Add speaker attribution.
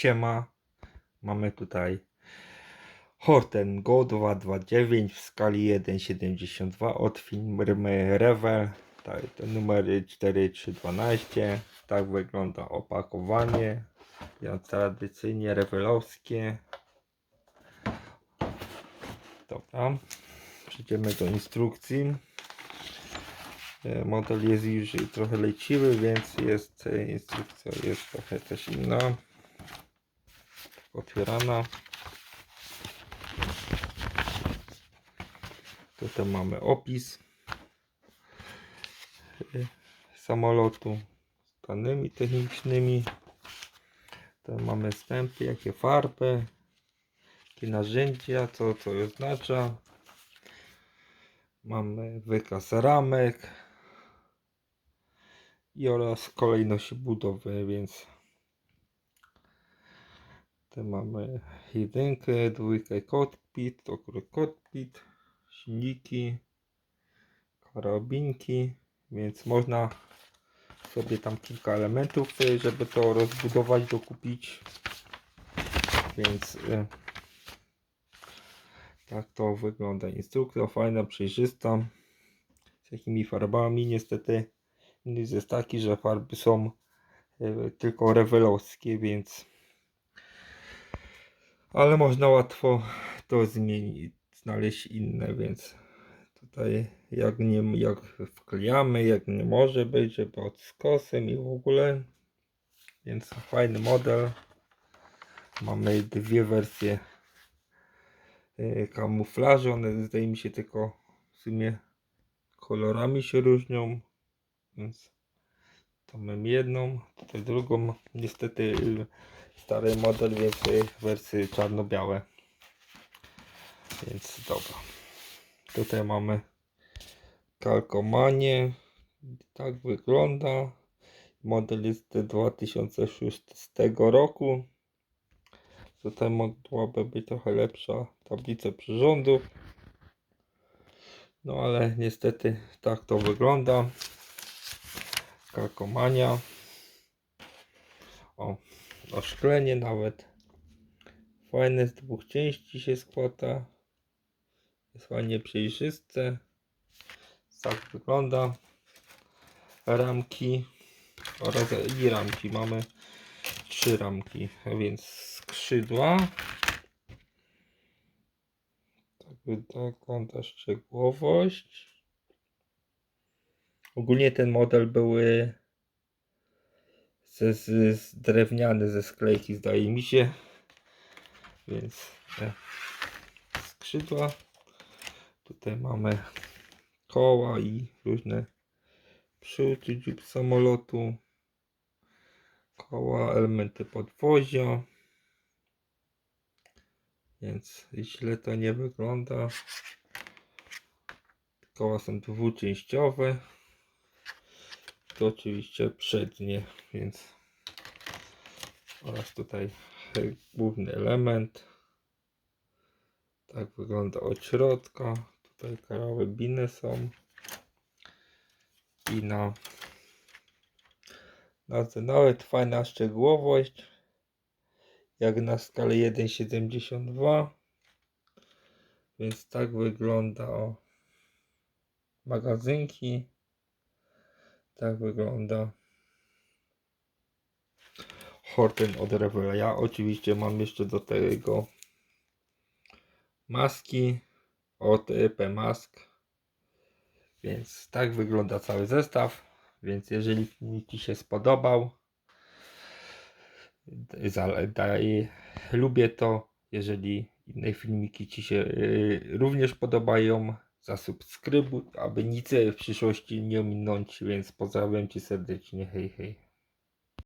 Speaker 1: Siema. Mamy tutaj Horten Go 229 w skali 1,72 od firmy Revel. Tak, to numer 4312. Tak wygląda opakowanie. Jak tradycyjnie rewelowskie. Dobra. Przejdziemy do instrukcji. E, Model jest już trochę leciwy, więc jest e, instrukcja jest trochę też inna. Otwierana. Tutaj mamy opis samolotu z danymi technicznymi. Tu mamy wstępy, jakie farby, jakie narzędzia, co to oznacza. Mamy wykaz ramek i oraz kolejność budowy, więc tu mamy jedynkę, dwójkę cockpit, to cockpit, silniki, karabinki, więc można sobie tam kilka elementów, żeby to rozbudować, dokupić. Więc y, tak to wygląda instrukcja, fajna, przejrzysta. Z jakimi farbami, niestety minus jest taki, że farby są y, tylko rewelowskie, więc ale można łatwo to zmienić, znaleźć inne, więc tutaj jak nie jak wklejamy, jak nie może być, że pod skosem i w ogóle. Więc fajny model. Mamy dwie wersje y, kamuflażu, one zdaje mi się tylko w sumie kolorami się różnią, więc to mam jedną, tutaj drugą, niestety y, stary model, więc wersje czarno-białe, więc dobra. Tutaj mamy kalkomanie, tak wygląda. Model jest z 2006 roku. Tutaj mogłaby być trochę lepsza tablica przyrządów. No ale niestety tak to wygląda. Kalkomania. O, oszklenie nawet. Fajne z dwóch części się składa. Jest fajnie przejrzyste. Tak wygląda. Ramki oraz i ramki. Mamy trzy ramki, więc skrzydła. Tak wygląda szczegółowość. Ogólnie ten model były ze, z, z drewniany ze sklejki zdaje mi się. Więc te skrzydła. Tutaj mamy koła i różne przód dziób samolotu. Koła, elementy podwozia. Więc źle to nie wygląda. Koła są dwuczęściowe. To oczywiście przednie, więc oraz tutaj główny element. Tak wygląda od środka. Tutaj karabiny są. I na, na nawet fajna szczegółowość. Jak na skalę 1,72. Więc tak wygląda o magazynki. Tak wygląda Horten od Revela. Oczywiście mam jeszcze do tego maski od Mask. Więc tak wygląda cały zestaw. Więc jeżeli Ci się spodobał, daj, lubię to. Jeżeli inne filmiki Ci się y, również podobają, zasubskrybuj, aby nic w przyszłości nie ominąć. Więc pozdrawiam Cię serdecznie. Hej, hej.